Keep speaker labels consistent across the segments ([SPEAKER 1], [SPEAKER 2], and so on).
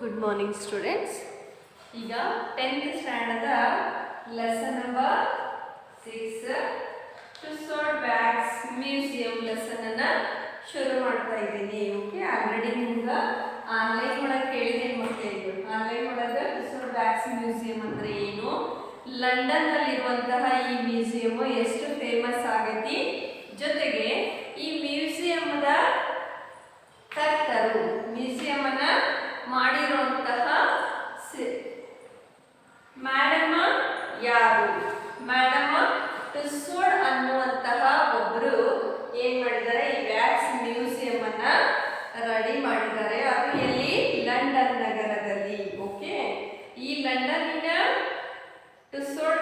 [SPEAKER 1] Good morning students ಈಗ tenth standard lesson number six to sold bags museum lesson ಅನ್ನ ಶುರು ಮಾಡ್ತಾ ಇದ್ದೀನಿ. ಓಕೆ ಆಲ್ರೆಡಿ ನಿಮ್ಗೆ ಆನ್ಲೈನ್ ಒಳಗೆ ಕೇಳಿದೆ ಮಕ್ಕಳಿಗೆ ಆನ್ಲೈನ್ ಒಳಗೆ ಟು ಬ್ಯಾಗ್ಸ್ ಮ್ಯೂಸಿಯಂ ಅಂದರೆ ಏನು? ಲಂಡನ್ನಲ್ಲಿರುವಂತಹ to sort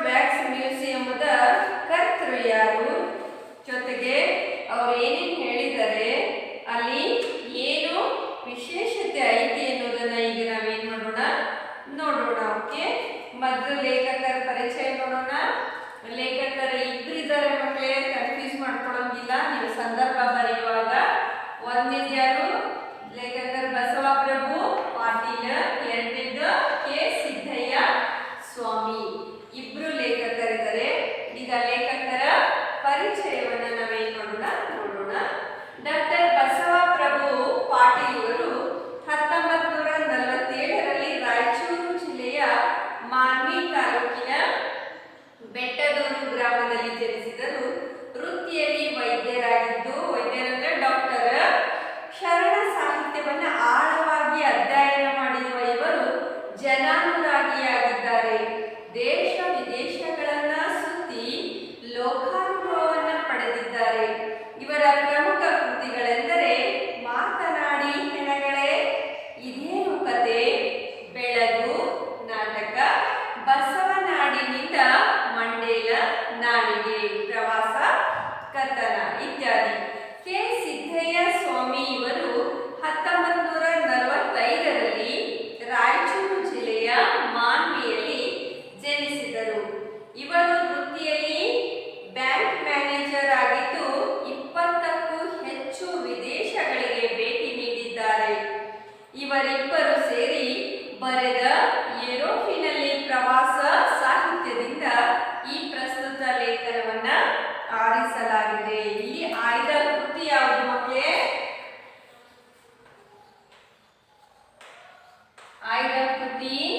[SPEAKER 1] abrir.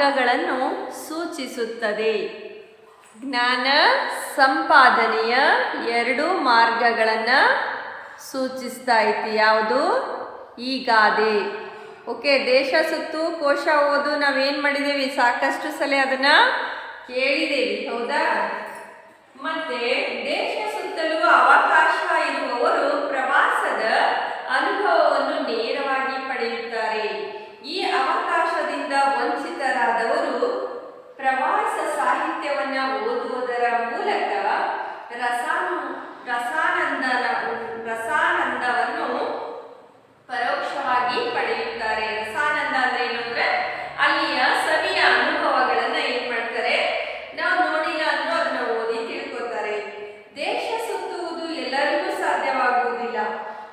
[SPEAKER 1] ಮಾರ್ಗಗಳನ್ನು ಸೂಚಿಸುತ್ತದೆ. ಜ್ಞಾನ ಸಂಪಾದನೆಯ ಎರಡು ಮಾರ್ಗಗಳನ್ನು ಸೂಚಿಸ್ತಾ ಇತ್ತು. ಯಾವುದು? ಈಗಾದೆ. ಓಕೆ, ದೇಶ ಸುತ್ತು ಕೋಶ ಓದು ನಾವೇನು ಮಾಡಿದ್ದೀವಿ? ಸಾಕಷ್ಟು ಸಲ ಅದನ್ನು ಕೇಳಿದ್ದೀವಿ, ಹೌದಾ? ಮತ್ತೆ ದೇಶ ಸುತ್ತಲೂ ಅವಕಾಶ ಇರುವವರು ಪ್ರವಾಸದ ಅನುಭವವನ್ನು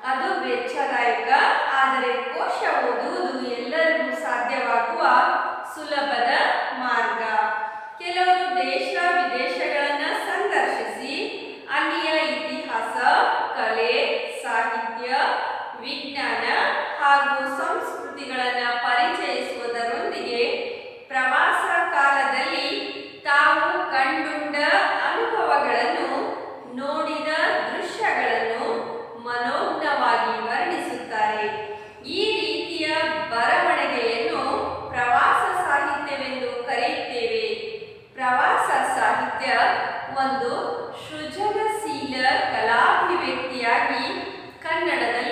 [SPEAKER 1] ಅದು ವೆಚ್ಚದಾಯಕ ಆದರೆ ಕನ್ನಡದಲ್ಲಿ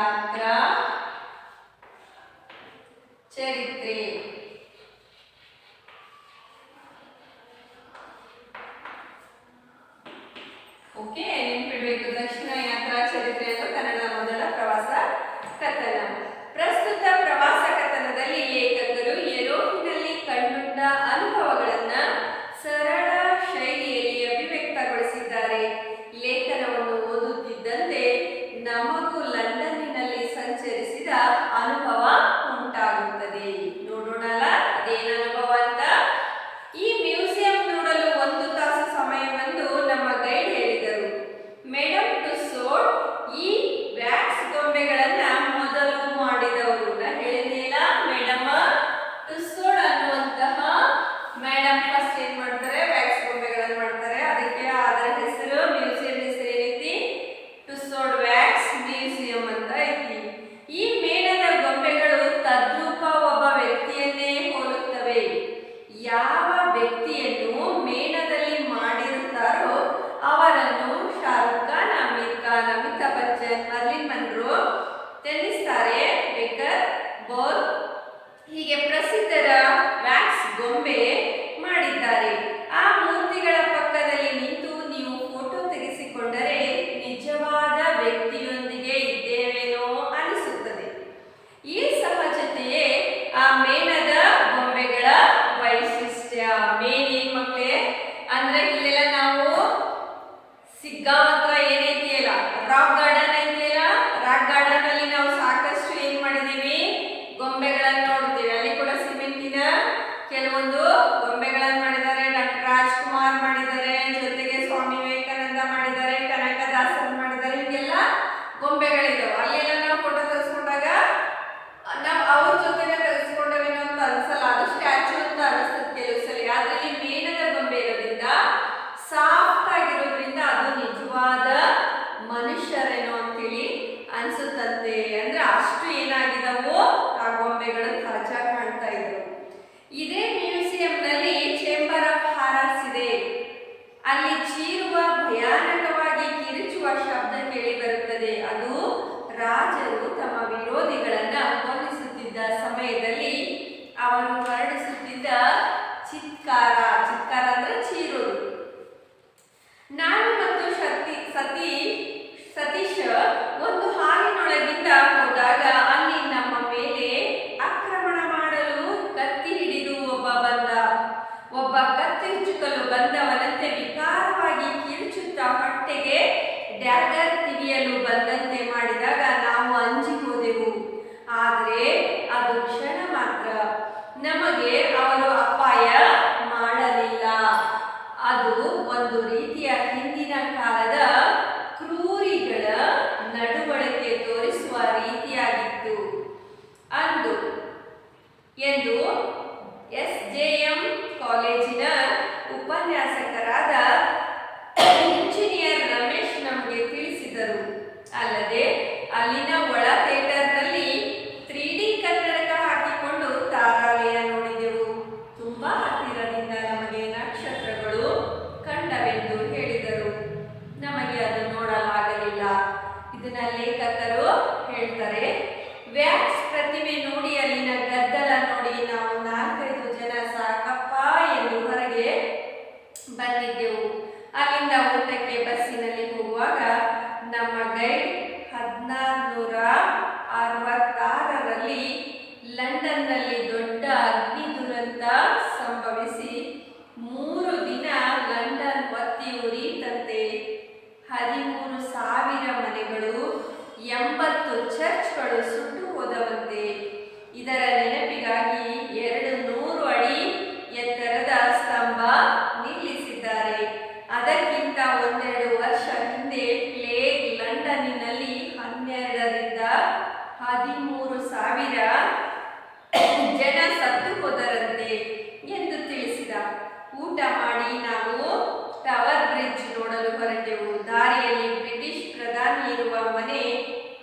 [SPEAKER 1] enfermedad ಗೊಂಬೆಗಳಿದ್ದಾವೆ ಅಲ್ಲೆಲ್ಲ ನಾವು ಫೋಟೋ ತೆಗೆಸ್ಕೊಂಡಾಗ ನಾವು ಅವ್ರ ಜೊತೆನೆ ತೆಗೆಸ್ಕೊಂಡವೇನೋ ಅಂತ ಅನ್ಸಲ್ಲ. ಅದು ಸ್ಟ್ಯಾಚು ಅಂತ ಅನಿಸ್ತದೆ ಕೆಲವು ಸಲ. ಆದ್ರೆ ಮೇಣದ ಗೊಂಬೆ ಇರೋದ್ರಿಂದ ಸಾಫ್ಟ್ ಆಗಿರೋದ್ರಿಂದ ಅದು ನಿಜವಾದ ಮನುಷ್ಯರೇನೋ ಅಂತೇಳಿ ಅನ್ಸುತ್ತಂತೆ. ಅಂದ್ರೆ ಅಷ್ಟು ಏನಾಗಿದಾವೋ ಆ ಗೊಂಬೆಗಳು ತಾಜಾ ಕಾಣ್ತಾ ಇದ್ರು ಇದೇ ಮ್ಯೂಸಿಯಂನಲ್ಲಿ ಚೇಂಬರ್ ಆಫ್ ಹಾರರ್ಸ್ ಇದೆ. ಅಲ್ಲಿ ಸಮಯದಲ್ಲಿ ಅವರು ಅದು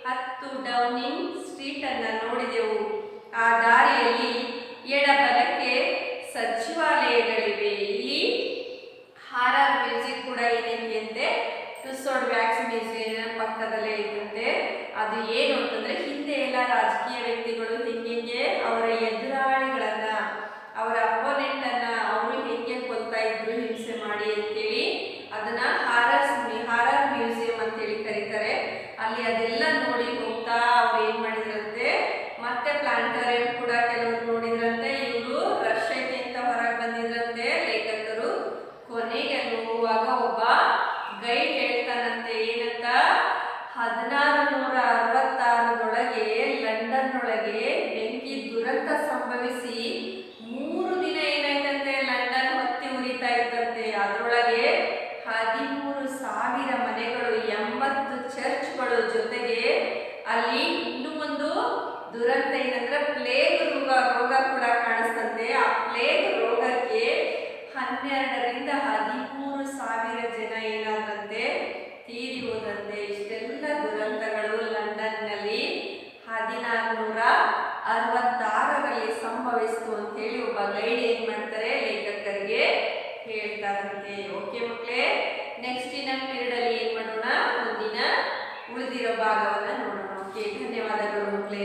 [SPEAKER 1] ಹತ್ತು ಡೌನಿಂಗ್ ಸ್ಟ್ರೀಟ್ ಅನ್ನ ನೋಡಿದೆವು. ಆ ದಾರಿಯಲ್ಲಿ where we see ಸಂಭವಿಸ್ತು ಅಂತ ಹೇಳಿ ಒಬ್ಬ ಗೈಡ್ ಏನ್ ಮಾಡ್ತಾರೆ ಲೇಖಕರಿಗೆ ಹೇಳ್ತಾರಂತೆ. ಓಕೆ ಮಕ್ಕಳೇ ನೆಕ್ಸ್ಟ್ ಇನ್ನ ಪೀರಿಯಡ್ ಅಲ್ಲಿ ಏನ್ ಮಾಡೋಣ? ಮುಂದಿನ ಉಳಿದಿರೋ ಭಾಗವನ್ನ ನೋಡೋಣ. ಓಕೆ, ಧನ್ಯವಾದಗಳು ಮಕ್ಕಳೇ